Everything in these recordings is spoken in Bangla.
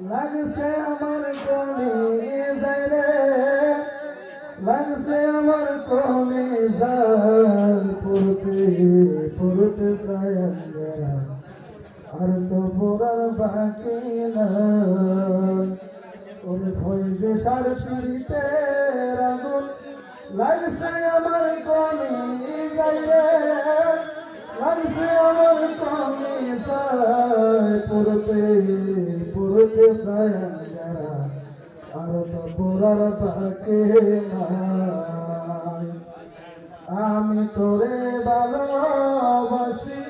লাগছে আমার কোনে যাই রে লাগছে আমার কোনে যাই পড়তে পড়তে সায়ঙ্গরা আর তো পড়ার বাকি নাই। ওর ফইজে সার পিড়িতে আগুন লাগছে আমার কোনে যাই রে লাগছে আমার কোনে পড়তে সায়ঙ্গরা আর তো আমি তোরে ভালোবাসি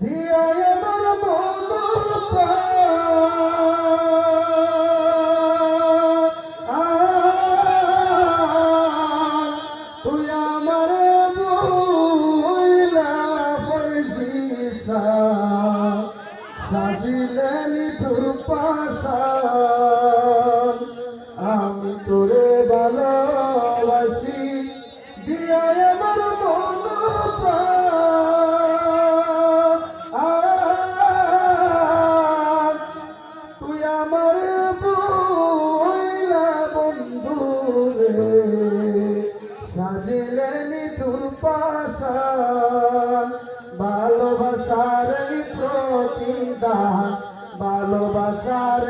দিয়া আমার মন সাজিলেনি পাশা আমি তোরে ভালোবাসি, দিয়া আমার মন। তুই আমার বইলা বন্ধু রে, সাজিলেনি তোর পাশান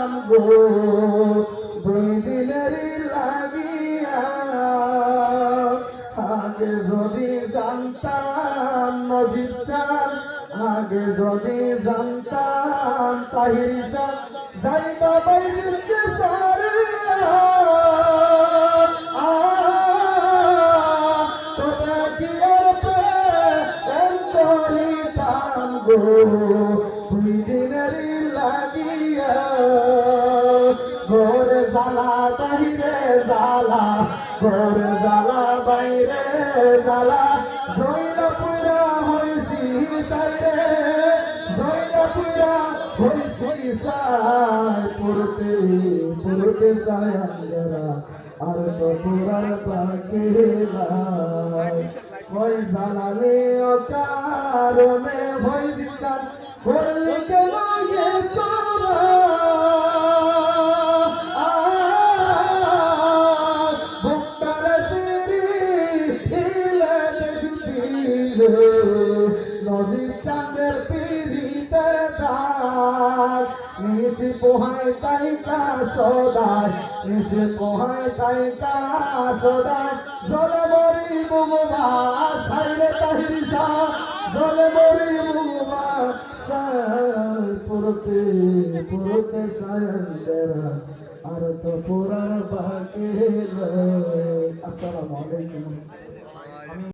করিতাম গো। দুই দিনেরই লাগিয়া আগে যদি জানতাম নজির আগে যদি জানতাম তাহির শাহ, যাইবা বাইজির কে সারিয়া তোরা ঘরে জ্বালা, বাইরে জ্বালা। জয়লা পুরা হইছি সাইরে জয়লা পুরা হইছি সাই পুরতে পুরতে আঙ্গরা। আর তো পুরার নাই। ওই জ্বালালে ও ভয় দিতাম। করলি কেন নজির চাঁদের পিড়িতে দাগ। নিশি পোহায় তাই কা সদায় নিশি পোহায় তাই কা সদায় জলে মরি বুমা সাইলে তাহিরিসা জলে মরি বুমা পুরতে পুরতে সায়ন্দরা আর তো পুরার বাকি আসসালামু আলাইকুম।